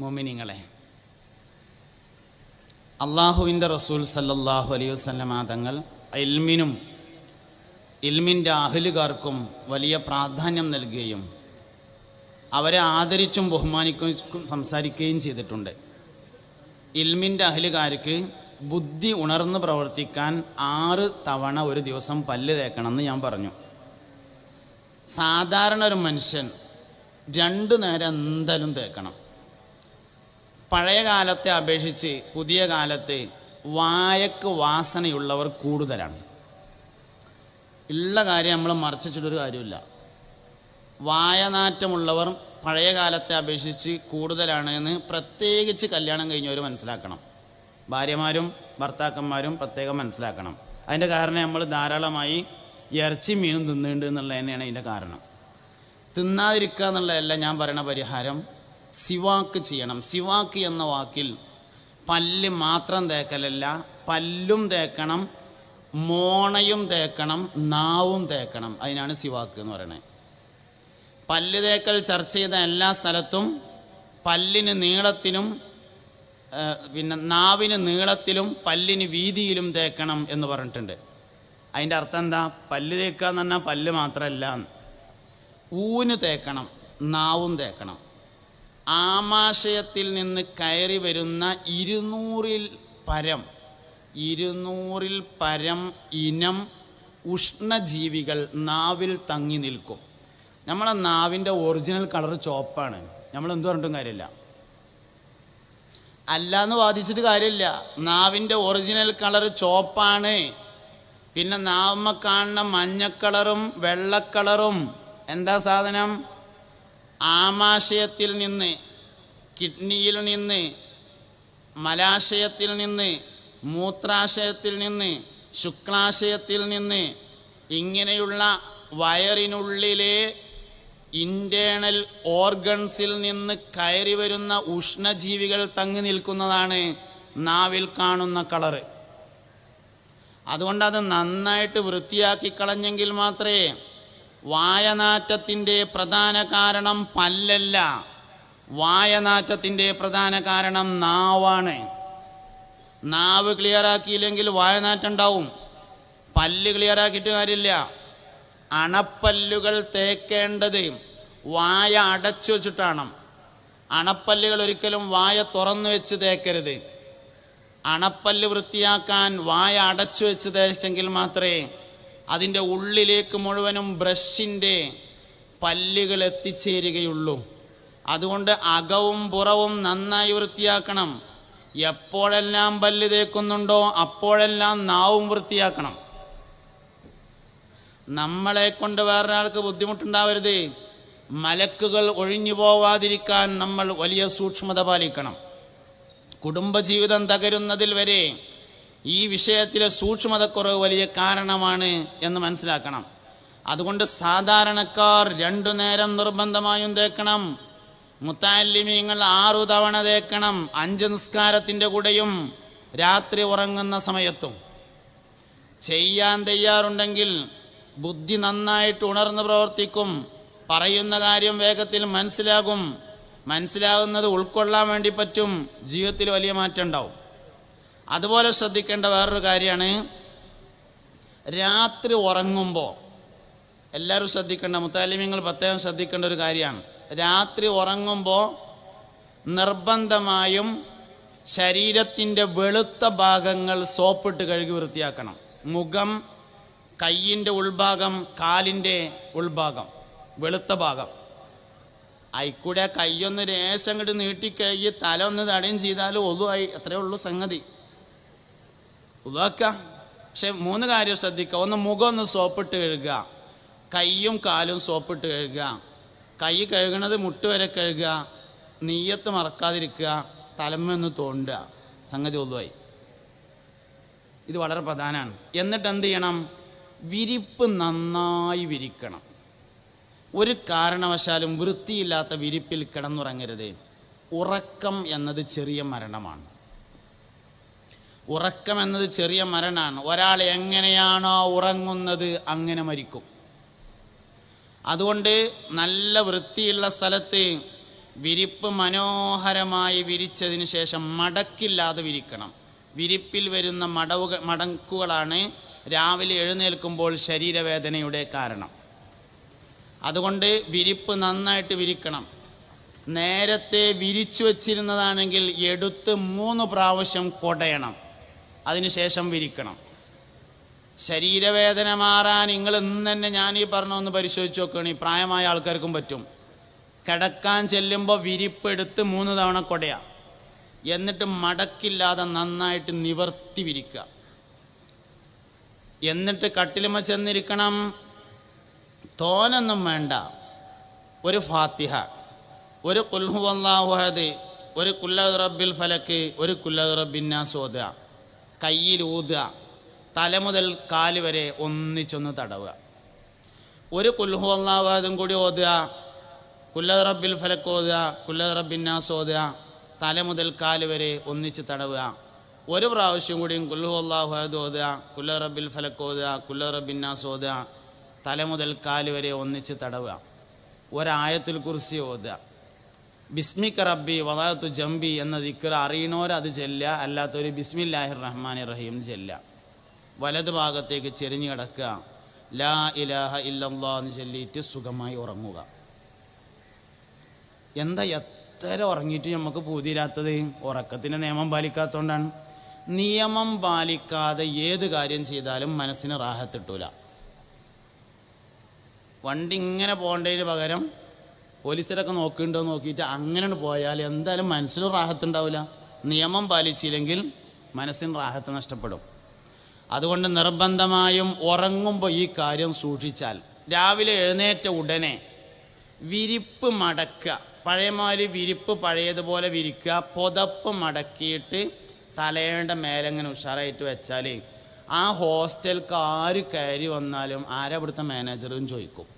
മോമിനിങ്ങളെ അള്ളാഹുവിന്റെ റസൂൽ സല്ലല്ലാഹു അലൈഹി വസല്ലമ തങ്ങൾ ഇൽമിനും ഇൽമിന്റെ അഹലുകാർക്കും വലിയ പ്രാധാന്യം നൽകുകയും അവരെ ആദരിച്ചും ബഹുമാനിക്കും സംസാരിക്കുകയും ചെയ്തിട്ടുണ്ട്. ഇൽമിന്റെ അഹലുകാർക്ക് ബുദ്ധി ഉണർന്ന് പ്രവർത്തിക്കാൻ ആറ് തവണ ഒരു ദിവസം പല്ല് തേക്കണമെന്ന് ഞാൻ പറഞ്ഞു. സാധാരണ ഒരു മനുഷ്യൻ രണ്ടു നേരം എന്തായാലും തേക്കണം. പഴയ കാലത്തെ അപേക്ഷിച്ച് പുതിയ കാലത്ത് വായക്ക് വാസനയുള്ളവർ കൂടുതലാണ്. ഉള്ള കാര്യം നമ്മൾ മറച്ചിട്ടൊരു കാര്യമില്ല. വായനാറ്റമുള്ളവർ പഴയ കാലത്തെ അപേക്ഷിച്ച് കൂടുതലാണ് എന്ന് പ്രത്യേകിച്ച് കല്യാണം കഴിഞ്ഞവർ മനസ്സിലാക്കണം. ഭാര്യമാരും ഭർത്താക്കന്മാരും പ്രത്യേകം മനസ്സിലാക്കണം. അതിന്റെ കാരണം നമ്മൾ ധാരാളമായി ഇറച്ചി മീനും തിന്നുന്നുണ്ട് എന്നുള്ളത് തന്നെയാണ് അതിന്റെ കാരണം. തിന്നാതിരിക്കുക എന്നുള്ളതല്ല ഞാൻ പറയുന്ന പരിഹാരം. സിവാക്ക് ചെയ്യണം. സിവാക്ക് എന്ന വാക്കിൽ പല്ല് മാത്രം തേക്കലല്ല പല്ലും തേക്കണം മോണയും തേക്കണം നാവും തേക്കണം. അതിനാണ് സിവാക്ക് എന്ന് പറയുന്നത് പല്ല് തേക്കൽ ചർച്ച ചെയ്ത എല്ലാ സ്ഥലത്തും പല്ലിന് നീളത്തിലും പിന്നെ നാവിന് നീളത്തിലും പല്ലിന് വീതിയിലും തേക്കണം എന്ന് പറഞ്ഞിട്ടുണ്ട്. അതിന്റെ അർത്ഥം എന്താ? പല്ല് തേക്കുക എന്ന് പറഞ്ഞാൽ പല്ല് മാത്രമല്ല ഊന് തേക്കണം നാവും തേക്കണം. ആമാശയത്തിൽ നിന്ന് കയറി വരുന്ന ഇരുന്നൂറിൽ പരം ഇരുന്നൂറിൽ പരം ഇനം ഉഷ്ണജീവികൾ നാവിൽ തങ്ങി നിൽക്കും. നമ്മളെ നാവിന്റെ ഒറിജിനൽ കളർ ചോപ്പാണ് നമ്മൾ എന്തു പറഞ്ഞിട്ടും കാര്യമില്ല. അല്ല എന്ന് വാദിച്ചിട്ട് കാര്യമില്ല. നാവിന്റെ ഒറിജിനൽ കളർ ചോപ്പാണ് പിന്നെ നാവമ്മ കാണുന്ന മഞ്ഞക്കളറും വെള്ളക്കളറും എന്താ സാധനം? ആമാശയത്തിൽ നിന്ന് കിഡ്നിയിൽ നിന്ന് മലാശയത്തിൽ നിന്ന് മൂത്രാശയത്തിൽ നിന്ന് ശുക്ലാശയത്തിൽ നിന്ന് ഇങ്ങനെയുള്ള വയറിനുള്ളിലെ ഇന്റേണൽ ഓർഗൺസിൽ നിന്ന് കയറി വരുന്ന ഉഷ്ണജീവികൾ തങ്ങി നിൽക്കുന്നതാണ് നാവിൽ കാണുന്ന കളറ്. അതുകൊണ്ട് അത് നന്നായിട്ട് വൃത്തിയാക്കി കളഞ്ഞെങ്കിൽ മാത്രമേ വായനാറ്റത്തിന്റെ പ്രധാന കാരണം പല്ലല്ല. വായനാറ്റത്തിന്റെ പ്രധാന കാരണം നാവാണ്. നാവ് ക്ലിയറാക്കിയില്ലെങ്കിൽ വായനാറ്റം ഉണ്ടാവും പല്ല് ക്ലിയറാക്കിയിട്ട് കാര്യമില്ല. അണപ്പല്ലുകൾ തേക്കേണ്ടത് വായ അടച്ചു വെച്ചിട്ടാണ്. അണപ്പല്ലുകൾ ഒരിക്കലും വായ തുറന്നു വെച്ച് തേക്കരുത്. അണപ്പല്ല് വൃത്തിയാക്കാൻ വായ അടച്ചു വെച്ച് തേച്ചെങ്കിൽ മാത്രമേ അതിന്റെ ഉള്ളിലേക്ക് മുഴുവനും ബ്രഷിന്റെ പല്ലുകൾ എത്തിച്ചേരുകയുള്ളൂ. അതുകൊണ്ട് അകവും പുറവും നന്നായി വൃത്തിയാക്കണം. എപ്പോഴെല്ലാം പല്ല് തേക്കുന്നുണ്ടോ അപ്പോഴെല്ലാം നാവും വൃത്തിയാക്കണം. നമ്മളെ കൊണ്ട് വേറൊരാൾക്ക് ബുദ്ധിമുട്ടുണ്ടാവരുത്. മലക്കുകൾ ഒഴിഞ്ഞു പോവാതിരിക്കാൻ നമ്മൾ വലിയ സൂക്ഷ്മത പാലിക്കണം. കുടുംബജീവിതം തകരുന്നതിൽ വരെ ഈ വിഷയത്തിലെ സൂക്ഷ്മതക്കുറവ് വലിയ കാരണമാണ് എന്ന് മനസ്സിലാക്കണം. അതുകൊണ്ട് സാധാരണക്കാർ രണ്ടു നേരം നിർബന്ധമായും തേക്കണം. മുത്താലിമീങ്ങൾ ആറു തവണ തേക്കണം. അഞ്ച് നിസ്കാരത്തിന്റെ കൂടെയും രാത്രി ഉറങ്ങുന്ന സമയത്തും. ചെയ്യാൻ തയ്യാറുണ്ടെങ്കിൽ ബുദ്ധി നന്നായിട്ട് ഉണർന്ന് പ്രവർത്തിക്കും. പറയുന്ന കാര്യം വേഗത്തിൽ മനസ്സിലാകും. മനസ്സിലാകുന്നത് ഉൾക്കൊള്ളാൻ വേണ്ടി പറ്റും. ജീവിതത്തിൽ വലിയ മാറ്റം ഉണ്ടാവും. അതുപോലെ ശ്രദ്ധിക്കേണ്ട വേറൊരു കാര്യമാണ്. രാത്രി ഉറങ്ങുമ്പോൾ എല്ലാവരും ശ്രദ്ധിക്കേണ്ട മുത്താലിമ്യങ്ങൾ പ്രത്യേകം ശ്രദ്ധിക്കേണ്ട ഒരു കാര്യമാണ്. രാത്രി ഉറങ്ങുമ്പോൾ നിർബന്ധമായും ശരീരത്തിന്റെ വെളുത്ത ഭാഗങ്ങൾ സോപ്പിട്ട് കഴുകി വൃത്തിയാക്കണം. മുഖം കയ്യിന്റെ ഉൾഭാഗം കാലിന്റെ ഉൾഭാഗം വെളുത്ത ഭാഗം. അയിക്കൂടെ കയ്യൊന്ന് രേശം അങ്ങോട്ട് നീട്ടിക്കഴുകി തല ഒന്ന് തടയും ചെയ്താൽ ഒതുവായി. അത്രേ ഉള്ളൂ സംഗതി. ഉതാക്ക പക്ഷെ മൂന്ന് കാര്യം ശ്രദ്ധിക്കുക ഒന്ന് മുഖം ഒന്ന് സോപ്പിട്ട് കഴുകുക. കൈയും കാലും സോപ്പിട്ട് കഴുകുക. കൈ കഴുകണത് മുട്ട് വരെ കഴുകുക. നെയ്യത്ത് മറക്കാതിരിക്കുക. തലമൊന്ന് തോണ്ടുക. സംഗതി ഒതുവായി ഇത് വളരെ പ്രധാനമാണ്. എന്നിട്ട് എന്ത് ചെയ്യണം? വിരിപ്പ് നന്നായി വിരിക്കണം. ഒരു കാരണവശാലും വൃത്തിയില്ലാത്ത വിരിപ്പിൽ കിടന്നുറങ്ങരുത്. ഉറക്കം എന്നത് ചെറിയ മരണമാണ്. ഉറക്കം എന്നത് ചെറിയ മരണമാണ് ഒരാൾ എങ്ങനെയാണോ ഉറങ്ങുന്നത് അങ്ങനെ മരിക്കും. അതുകൊണ്ട് നല്ല വൃത്തിയുള്ള സ്ഥലത്ത് വിരിപ്പ് മനോഹരമായി വിരിച്ചതിന് ശേഷം മടക്കില്ലാതെ വിരിക്കണം. വിരിപ്പിൽ വരുന്ന മടവുക മടക്കുകളാണ് രാവിലെ എഴുന്നേൽക്കുമ്പോൾ ശരീരവേദനയുടെ കാരണം. അതുകൊണ്ട് വിരിപ്പ് നന്നായിട്ട് വിരിക്കണം. നേരത്തെ വിരിച്ചു വച്ചിരുന്നതാണെങ്കിൽ എടുത്ത് മൂന്ന് പ്രാവശ്യം കൊടയണം. അതിനുശേഷം വിരിക്കണം. ശരീരവേദന മാറാൻ നിങ്ങൾ ഇന്ന് തന്നെ ഞാൻ ഈ പറഞ്ഞൊന്ന് പരിശോധിച്ച് നോക്കുകയാണ്. ഈ പ്രായമായ ആൾക്കാർക്കും പറ്റും. കിടക്കാൻ ചെല്ലുമ്പോൾ വിരിപ്പെടുത്ത് മൂന്ന് തവണ കൊടയാ. എന്നിട്ട് മടക്കില്ലാതെ നന്നായിട്ട് നിവർത്തി വിരിക്കുക. എന്നിട്ട് കട്ടിലുമ ചെന്നിരിക്കണം. തോനൊന്നും വേണ്ട. ഒരു ഫാത്തിഹ ഒരു കുൽഹുവല്ലാഹുഹദ് ഒരു കുല്ലത് റബ്ബിൽ ഫലക്ക് ഒരു കുല്ലത് റബ്ബിന്നാസ് ഊതുക. തല മുതൽ കാൽ വരെ ഒന്നിച്ചൊന്ന് തടവുക. ഒരു കുൽഹു കുൽഹുവല്ലാഹുഹദും കൂടി ഓതുക. കുല്ലത് റബ്ബിൽ ഫലക്ക് ഓതുക. കുല്ലത് റബ്ബിന്നാസ് ഓതുക. തല മുതൽ കാൽ വരെ ഒന്നിച്ച് തടവുക. ഒരു പ്രാവശ്യം കൂടിയും കുൽഹുവല്ലാഹുഹദ് ഓതുക. കുല്ല റബ്ബിൽ ഫലക്ക് ഓതുക. കുല്ല റബ്ബിന്നാസ് ഓതുക. തല മുതൽ കാൽ വരെ ഒന്നിച്ച് തടവുക. ഒരായത്തിൽ കുറിച്ച് ഓതുക. ബിസ്മിക റബ്ബി വലാത്തു ജംബി എന്ന ദിക്കർ അറിയണോർ അത് ചെല്ലുക അല്ലാത്തൊരു ബിസ്മില്ലാഹിർ റഹ്മാൻ റഹീം ചെല്ലുക വലത് ഭാഗത്തേക്ക് ചെരിഞ്ഞു കിടക്കുക. ലാ ഇലാഹ ഇല്ലല്ലാ എന്ന് ചൊല്ലിയിട്ട് സുഖമായി ഉറങ്ങുക. എന്താ എത്ര ഉറങ്ങിയിട്ട് നമുക്ക് പൂതിരാത്തത് ഉറക്കത്തിന്റെ നിയമം പാലിക്കാത്തതുകൊണ്ടാണ് നിയമം പാലിക്കാതെ ഏത് കാര്യം ചെയ്താലും മനസ്സിന് റാഹത്തിട്ടൂല വണ്ടി ഇങ്ങനെ പോകേണ്ടതിന് പകരം പോലീസരൊക്കെ നോക്കുന്നുണ്ടോ നോക്കിയിട്ട് അങ്ങനെ പോയാൽ എന്തായാലും മനസ്സിന് റാഹത്തുണ്ടാവില്ല നിയമം പാലിച്ചില്ലെങ്കിൽ മനസ്സിന് റാഹത്ത് നഷ്ടപ്പെടും. അതുകൊണ്ട് നിർബന്ധമായും ഉറങ്ങുമ്പോൾ ഈ കാര്യം സൂക്ഷിച്ചാൽ രാവിലെ എഴുന്നേറ്റ ഉടനെ വിരിപ്പ് മടക്കുക. പഴയമാതിരി വിരിപ്പ് പഴയതുപോലെ വിരിക്കുക. പുതപ്പ് മടക്കിയിട്ട് തലയുടെ മേലെങ്ങനെ ഉഷാറായിട്ട് വെച്ചാൽ ആ ഹോസ്റ്റൽക്ക് ആര് കയറി വന്നാലും ആരാ ഇവിടുത്തെ മാനേജറും ചോദിക്കും.